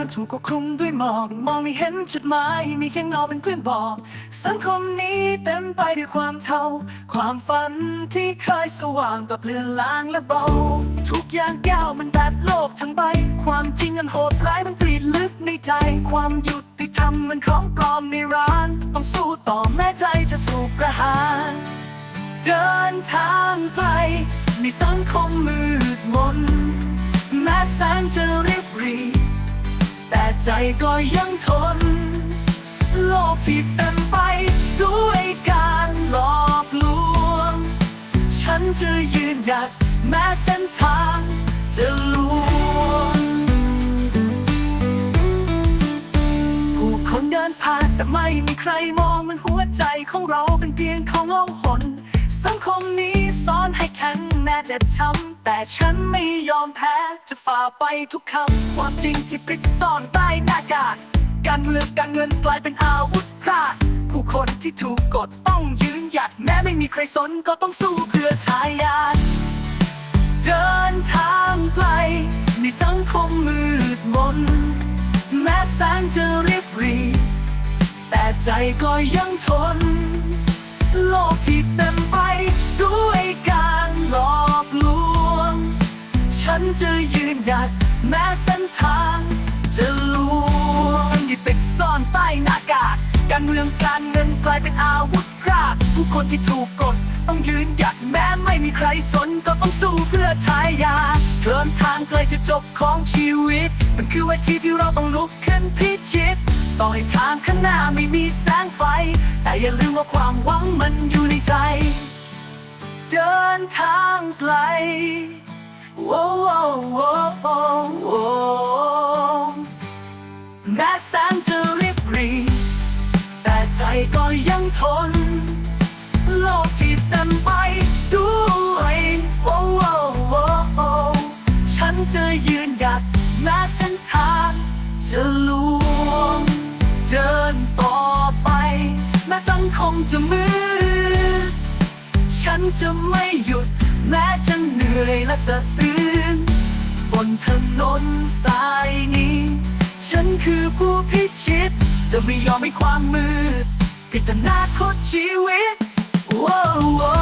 มันถูกควบคุมด้วยหมอกมองไม่เห็นจุดหมายมีแค่เงาเป็นเพื่อนบอก สังคมนี้เต็มไปด้วยความเทาความฝันที่เคยสว่างกับเลือนลางและเบา ทุกอย่างแก้วมันดัดโลกทั้งใบ ความจริงอันโหดร้ายมันกรีดลึกในใจ ความหยุติธรรมมันของกองในร้าน ต้องสู้ต่อแม้ใจจะถูกประหาร เดินทางไกลในสังคมมืดมนแม้แสงจะ ใจก็ยังทน โลกที่เต็มไปด้วยการหลอกลวง ฉันจะยืนหยัดแม้เส้นทางจะลวงผู้คนเดินผ่านแต่ไม่มีใครมองมันหัวใจของเราเป็นเพียงของล่องหน สังคมนี้สอนให้แข็งแม้เจ็บช้ำแต่ฉันไม่ยอมแพ้ จะฝ่าไปทุกคำ ความจริงที่ปิดซ่อนใต้หน้ากากการเมืองการเงินกลายเป็นอาวุธพลาดผู้คนที่ถูกกดต้องยืนหยัดแม้ไม่มีใครสนก็ต้องสู้เพื่อทายาทเดินทางไกลในสังคมมืดมน แม้แสงจะริบรี แต่ใจก็ยังทน จะยืนหยัดแม้เส้นทาง จะลวงหยิบเป็กซ่อนใต้หน้ากากการเมืองการเงินกลายเป็นอาวุธพรากผู้คนที่ถูกกด ต้องยืนหยัดแม้ไม่มีใครสนก็ต้องสู้เพื่อทายาเดินทางไกลจะจบของชีวิต มันคือเวทีที่เราต้องลุกขึ้นพิชิต ต่อให้ทางข้างหน้าไม่มีแสงไฟ แต่อย่าลืมว่าความหวังมันอยู่ในใจ เดินทางไกล โอ้โอ้โอ้โอ้โอ้แม้แสงจะริบรี แต่ใจก็ยังทน โลกที่เต็มไปด้วยโอ้โอ้โอ้โอ้ฉันจะยืนหยัดแม้เส้นทางจะลวงเดินต่อไป แม้สังคมจะมืด ฉันจะไม่หยุด แม้จะเหนื่อยและสะอื้นบนถนนสายนี้ ฉันคือผู้พิชิต จะไม่ยอมให้ความมืดปิดอนาคตชีวิตโว้